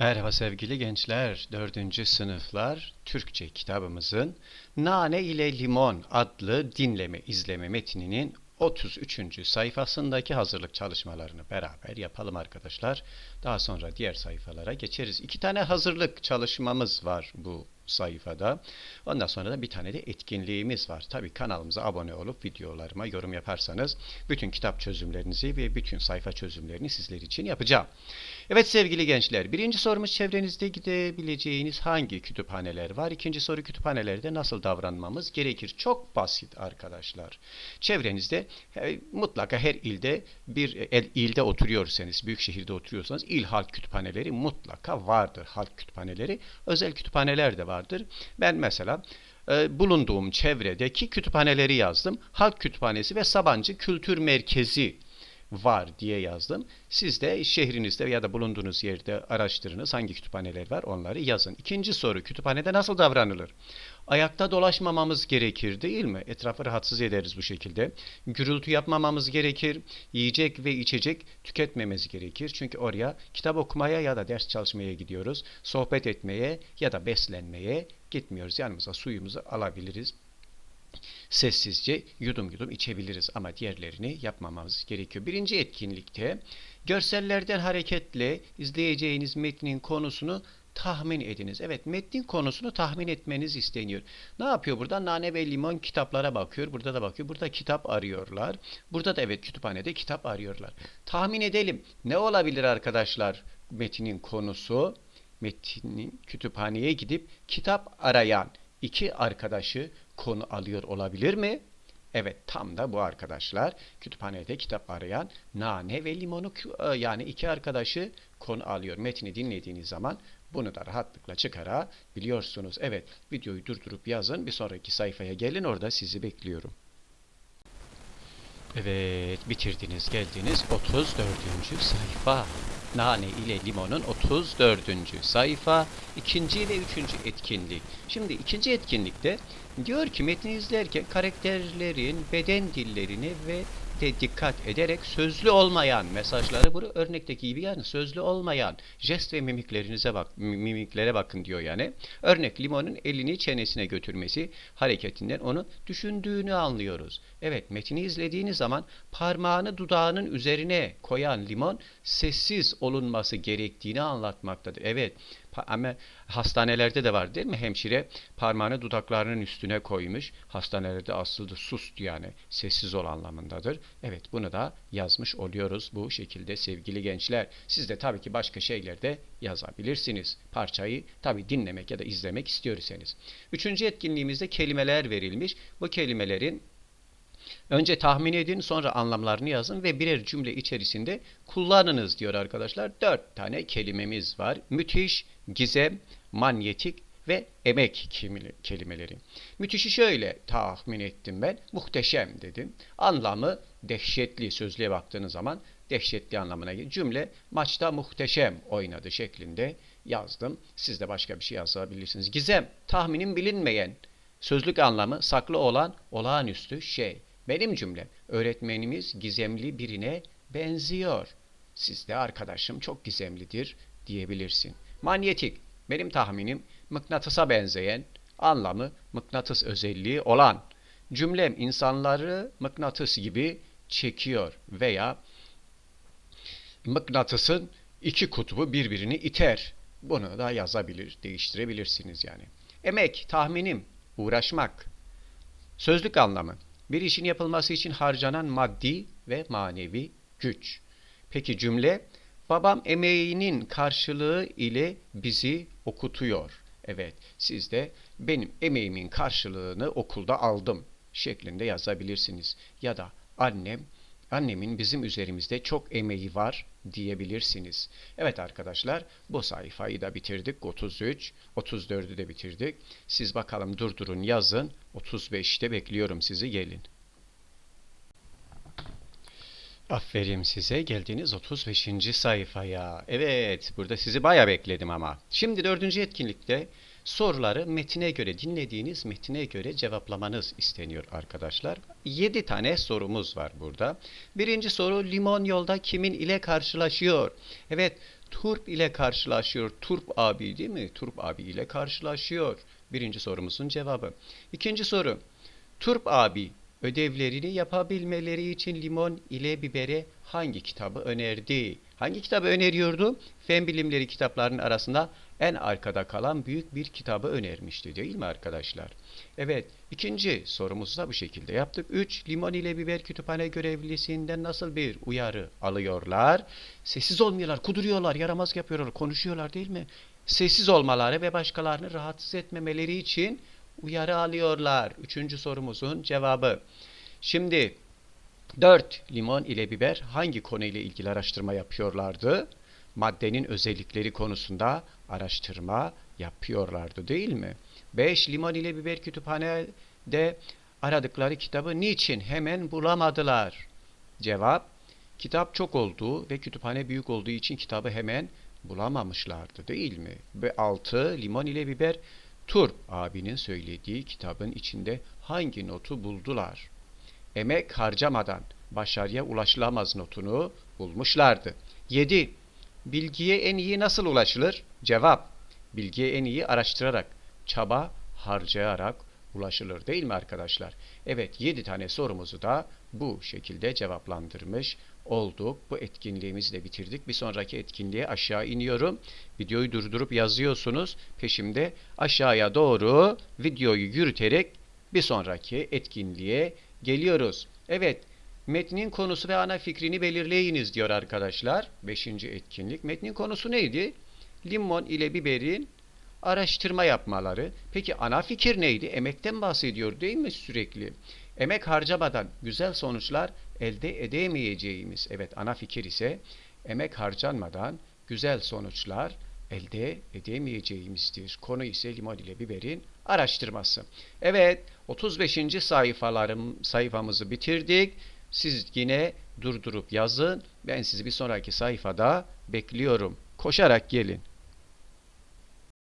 Merhaba sevgili gençler, 4. sınıflar Türkçe kitabımızın Nane ile Limon adlı dinleme izleme metninin 33. sayfasındaki hazırlık çalışmalarını beraber yapalım arkadaşlar. Daha sonra diğer sayfalara geçeriz. İki tane hazırlık çalışmamız var bu sayfada. Ondan sonra da bir tane de etkinliğimiz var. Tabii kanalımıza abone olup videolarıma yorum yaparsanız bütün kitap çözümlerinizi ve bütün sayfa çözümlerini sizler için yapacağım. Evet sevgili gençler, birinci sorumuz çevrenizde gidebileceğiniz hangi kütüphaneler var? İkinci soru kütüphanelerde nasıl davranmamız gerekir? Çok basit arkadaşlar. Çevrenizde e, mutlaka her ilde bir el, ilde oturuyorsanız, büyük şehirde oturuyorsanız il halk kütüphaneleri mutlaka vardır. Halk kütüphaneleri, özel kütüphaneler de vardır. Ben mesela e, bulunduğum çevredeki kütüphaneleri yazdım. Halk Kütüphanesi ve Sabancı Kültür Merkezi var diye yazdım. Siz de şehrinizde ya da bulunduğunuz yerde araştırınız hangi kütüphaneler var onları yazın. İkinci soru kütüphanede nasıl davranılır? Ayakta dolaşmamamız gerekir değil mi? Etrafı rahatsız ederiz bu şekilde. Gürültü yapmamamız gerekir. Yiyecek ve içecek tüketmemiz gerekir. Çünkü oraya kitap okumaya ya da ders çalışmaya gidiyoruz. Sohbet etmeye ya da beslenmeye gitmiyoruz. Yanımıza suyumuzu alabiliriz sessizce yudum yudum içebiliriz ama diğerlerini yapmamamız gerekiyor. Birinci etkinlikte görsellerden hareketle izleyeceğiniz metnin konusunu tahmin ediniz. Evet metnin konusunu tahmin etmeniz isteniyor. Ne yapıyor burada? Nane ve limon kitaplara bakıyor. Burada da bakıyor. Burada kitap arıyorlar. Burada da evet kütüphanede kitap arıyorlar. Tahmin edelim. Ne olabilir arkadaşlar metnin konusu? Metnin kütüphaneye gidip kitap arayan iki arkadaşı konu alıyor olabilir mi? Evet tam da bu arkadaşlar kütüphanede kitap arayan nane ve limonu yani iki arkadaşı konu alıyor. Metni dinlediğiniz zaman bunu da rahatlıkla çıkarabiliyorsunuz. Evet videoyu durdurup yazın bir sonraki sayfaya gelin orada sizi bekliyorum. Evet bitirdiniz geldiniz 34. sayfa. Nane ile limonun 34. sayfa ikinci ve üçüncü etkinlik. Şimdi ikinci etkinlikte diyor ki metni izlerken karakterlerin beden dillerini ve de dikkat ederek sözlü olmayan mesajları bunu örnekteki gibi yani sözlü olmayan jest ve mimiklerinize bak mimiklere bakın diyor yani. Örnek limonun elini çenesine götürmesi hareketinden onu düşündüğünü anlıyoruz. Evet metni izlediğiniz zaman parmağını dudağının üzerine koyan limon sessiz olunması gerektiğini anlatmaktadır. Evet ama hastanelerde de var değil mi? Hemşire parmağını dudaklarının üstüne koymuş. Hastanelerde aslında sus yani sessiz ol anlamındadır. Evet bunu da yazmış oluyoruz bu şekilde sevgili gençler. Siz de tabii ki başka şeyler de yazabilirsiniz. Parçayı tabii dinlemek ya da izlemek istiyorsanız. Üçüncü etkinliğimizde kelimeler verilmiş. Bu kelimelerin Önce tahmin edin sonra anlamlarını yazın ve birer cümle içerisinde kullanınız diyor arkadaşlar. Dört tane kelimemiz var. Müthiş, gizem, manyetik ve emek kelimeleri. Müthişi şöyle tahmin ettim ben. Muhteşem dedim. Anlamı dehşetli sözlüğe baktığınız zaman dehşetli anlamına geliyor. Cümle maçta muhteşem oynadı şeklinde yazdım. Siz de başka bir şey yazabilirsiniz. Gizem, tahminin bilinmeyen. Sözlük anlamı saklı olan olağanüstü şey. Benim cümlem öğretmenimiz gizemli birine benziyor. Siz de arkadaşım çok gizemlidir diyebilirsin. Manyetik benim tahminim mıknatısa benzeyen anlamı mıknatıs özelliği olan cümlem insanları mıknatıs gibi çekiyor veya mıknatısın iki kutbu birbirini iter. Bunu da yazabilir, değiştirebilirsiniz yani. Emek, tahminim, uğraşmak. Sözlük anlamı bir işin yapılması için harcanan maddi ve manevi güç. Peki cümle babam emeğinin karşılığı ile bizi okutuyor. Evet siz de benim emeğimin karşılığını okulda aldım şeklinde yazabilirsiniz. Ya da annem Annemin bizim üzerimizde çok emeği var diyebilirsiniz. Evet arkadaşlar bu sayfayı da bitirdik. 33, 34'ü de bitirdik. Siz bakalım durdurun yazın. 35'te bekliyorum sizi gelin. Aferin size geldiniz 35. sayfaya. Evet burada sizi baya bekledim ama. Şimdi dördüncü etkinlikte soruları metine göre, dinlediğiniz metine göre cevaplamanız isteniyor arkadaşlar. 7 tane sorumuz var burada. Birinci soru limon yolda kimin ile karşılaşıyor? Evet, Turp ile karşılaşıyor. Turp abi değil mi? Turp abi ile karşılaşıyor. Birinci sorumuzun cevabı. İkinci soru. Turp abi ödevlerini yapabilmeleri için limon ile bibere hangi kitabı önerdi? Hangi kitabı öneriyordu? Fen bilimleri kitaplarının arasında en arkada kalan büyük bir kitabı önermişti değil mi arkadaşlar? Evet, ikinci sorumuzu da bu şekilde yaptık. 3. Limon ile biber kütüphane görevlisinden nasıl bir uyarı alıyorlar? Sessiz olmuyorlar, kuduruyorlar, yaramaz yapıyorlar, konuşuyorlar değil mi? Sessiz olmaları ve başkalarını rahatsız etmemeleri için uyarı alıyorlar. Üçüncü sorumuzun cevabı. Şimdi 4. Limon ile biber hangi konuyla ilgili araştırma yapıyorlardı? Maddenin özellikleri konusunda araştırma yapıyorlardı değil mi? 5. Limon ile biber kütüphanede aradıkları kitabı niçin hemen bulamadılar? Cevap Kitap çok olduğu ve kütüphane büyük olduğu için kitabı hemen bulamamışlardı değil mi? Ve 6. Limon ile biber Turp abinin söylediği kitabın içinde hangi notu buldular? Emek harcamadan başarıya ulaşılamaz notunu bulmuşlardı. 7. Bilgiye en iyi nasıl ulaşılır? Cevap. Bilgiye en iyi araştırarak, çaba harcayarak ulaşılır değil mi arkadaşlar? Evet 7 tane sorumuzu da bu şekilde cevaplandırmış olduk. Bu etkinliğimizi de bitirdik. Bir sonraki etkinliğe aşağı iniyorum. Videoyu durdurup yazıyorsunuz. Peşimde aşağıya doğru videoyu yürüterek bir sonraki etkinliğe geliyoruz. Evet, metnin konusu ve ana fikrini belirleyiniz diyor arkadaşlar. Beşinci etkinlik. Metnin konusu neydi? Limon ile biberin araştırma yapmaları. Peki ana fikir neydi? Emekten bahsediyor değil mi sürekli? Emek harcamadan güzel sonuçlar elde edemeyeceğimiz. Evet ana fikir ise emek harcanmadan güzel sonuçlar elde edemeyeceğimizdir. Konu ise limon ile biberin araştırması. Evet 35. sayfalarım sayfamızı bitirdik. Siz yine durdurup yazın. Ben sizi bir sonraki sayfada bekliyorum. Koşarak gelin.